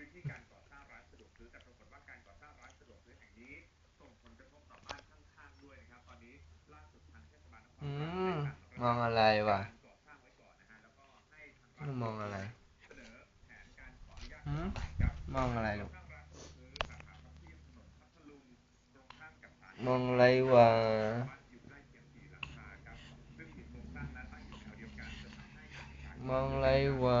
ื้นที่การก่อสร้างร้านสะดวกซื้อแต่ปรากฏว่าการก่อสร้างร้านสะดวกซื้อแห่งนี้ส่งผลกระทบต่อบ้านข้างๆด้วยนะครับ ตอนนี้ล่าสุดทางเทศบาลนครได้มองอะไรวะางงมองอะไรานมองอะไรลูกว่ามองอะไรวะ มองอะไรวะ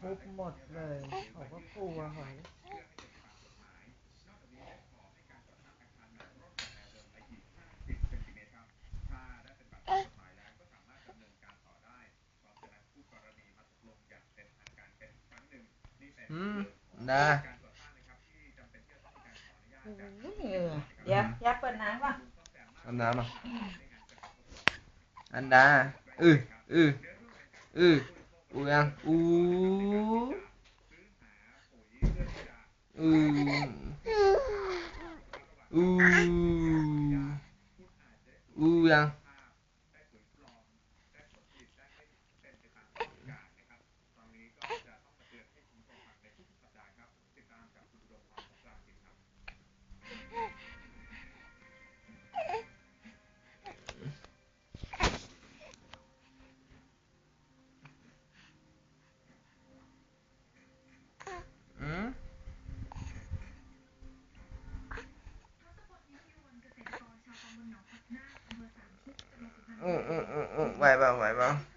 ทุบหมดเลยเขาก็กลัวหอยอืมนะเดี๋ยวยัดเปิดน้ำป่ะอันน้ำอะอันดาอืออืออือ Uang, uang. 嗯嗯嗯嗯歪吧歪吧。